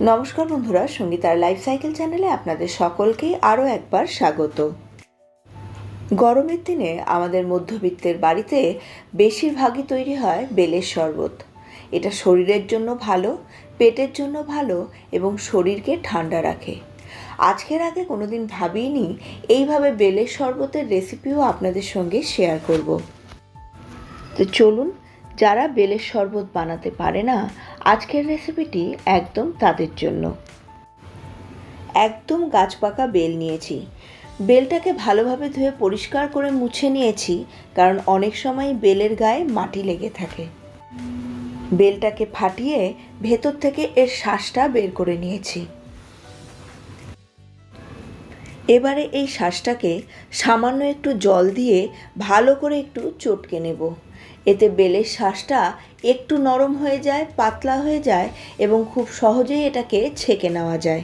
নমস্কার বন্ধুরা, সঙ্গীতার life cycle চ্যানেলে আপনাদের সকলকেই আরও একবার স্বাগত। গরমের দিনে আমাদের মধ্যবিত্তের বাড়িতে বেশিরভাগই তৈরি হয় বেলের শরবত। এটা শরীরের জন্য ভালো, পেটের জন্য ভালো এবং শরীরকে ঠান্ডা রাখে। আজকের আগে কোনো কোনোদিন ভাবিনি এইভাবে বেলের শরবতের রেসিপিও আপনাদের সঙ্গে শেয়ার করব। তো চলুন যারা বেলের শরবত বানাতে পারে না, আজকের রেসিপিটি একদম তাদের জন্য। একদম গাছ পাকা বেল নিয়েছি। বেলটাকে ভালোভাবে ধুয়ে পরিষ্কার করে মুছে নিয়েছি, কারণ অনেক সময় বেলের গায়ে মাটি লেগে থাকে। বেলটাকে ফাটিয়ে ভেতর থেকে এর শ্বাসটা বের করে নিয়েছি। এবারে এই শাঁসটাকে সামান্য একটু জল দিয়ে ভালো করে একটু চটকে নেব। এতে বেলের শাঁসটা একটু নরম হয়ে যায়, পাতলা হয়ে যায় এবং খুব সহজেই এটাকে ছেঁকে নেওয়া যায়।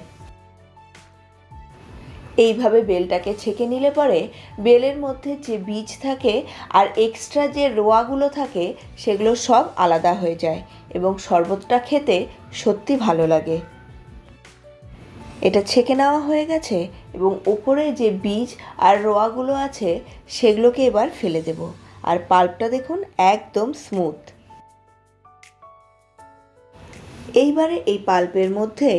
এইভাবে বেলটাকে ছেঁকে নিলে পরে বেলের মধ্যে যে বীজ থাকে আর এক্সট্রা যে রোয়াগুলো থাকে, সেগুলো সব আলাদা হয়ে যায় এবং শরবতটা খেতে সত্যি ভালো লাগে। এটা ছেঁকে নেওয়া হয়ে গেছে এবং ওপরে যে বীজ আর রোয়াগুলো আছে, সেগুলোকে এবার ফেলে দেব। আর পাল্পটা দেখুন একদম স্মুথ এইবারে এই পাল্পের মধ্যে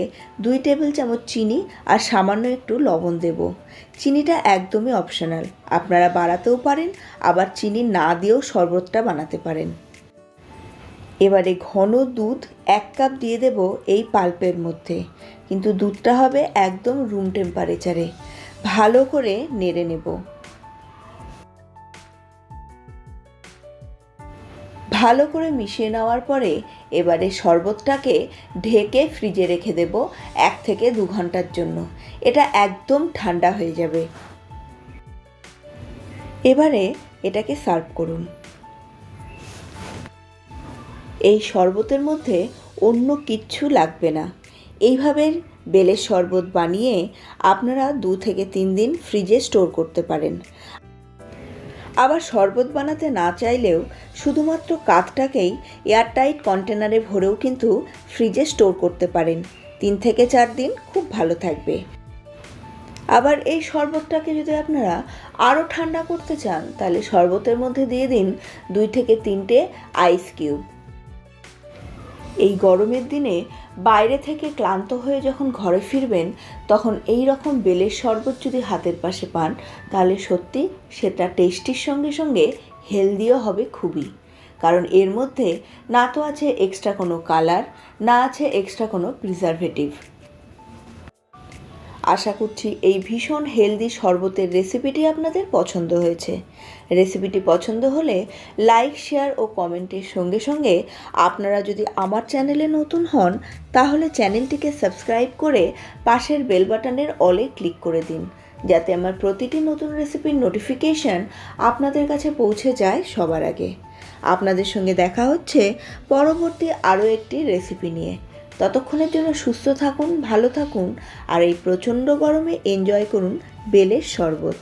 দুই টেবিল চামচ চিনি আর সামান্য একটু লবণ দেব। চিনিটা একদমই অপশনাল আপনারা বাড়াতেও পারেন, আবার চিনি না দিয়েও শরবতটা বানাতে পারেন। এবারে ঘন দুধ এক কাপ দিয়ে দেব এই পাল্পের মধ্যে। কিন্তু দুধটা হবে একদম রুম টেম্পারেচারে ভালো করে নেড়ে নেব। ভালো করে মিশিয়ে নেওয়ার পরে এবারে শরবতটাকে ঢেকে ফ্রিজে রেখে দেব এক থেকে দু ঘণ্টার জন্য। এটা একদম ঠান্ডা হয়ে যাবে। এবারে এটাকে সার্ভ করুন। এই শরবতের মধ্যে অন্য কিচ্ছু লাগবে না। এইভাবে বেলের শরবত বানিয়ে আপনারা দু থেকে তিন দিন ফ্রিজে স্টোর করতে পারেন। আবার শরবত বানাতে না চাইলেও শুধুমাত্র কাঠটাকেই এয়ারটাইট কন্টেনারে ভরেও কিন্তু ফ্রিজে স্টোর করতে পারেন। তিন থেকে চার দিন খুব ভালো থাকবে। আবার এই শরবতটাকে যদি আপনারা আরও ঠান্ডা করতে চান, তাহলে শরবতের মধ্যে দিয়ে দিন দুই থেকে তিনটে আইস কিউব এই গরমের দিনে বাইরে থেকে ক্লান্ত হয়ে যখন ঘরে ফিরবেন, তখন এই রকম বেলের শরবত যদি হাতের পাশে পান, তাহলে সত্যি সেটা টেস্টির সঙ্গে সঙ্গে হেলদিও হবে খুবই। কারণ এর মধ্যে না তো আছে এক্সট্রা কোনো কালার না আছে এক্সট্রা কোনো প্রিজারভেটিভ আশা করছি এই ভীষণ হেলদি শরবতের রেসিপিটি আপনাদের পছন্দ হয়েছে। রেসিপিটি পছন্দ হলে লাইক শেয়ার ও কমেন্টের সঙ্গে সঙ্গে আপনারা যদি আমার চ্যানেলে নতুন হন, তাহলে চ্যানেলটিকে সাবস্ক্রাইব করে পাশের বেল বাটনের অলে ক্লিক করে দিন, যাতে আমার প্রতিটি নতুন রেসিপির নোটিফিকেশান আপনাদের কাছে পৌঁছে যায় সবার আগে। আপনাদের সঙ্গে দেখা হচ্ছে পরবর্তী আরও একটি রেসিপি নিয়ে। ততক্ষণের জন্য সুস্থ থাকুন ভালো থাকুন আর এই প্রচণ্ড গরমে এনজয় করুন বেলের শরবত।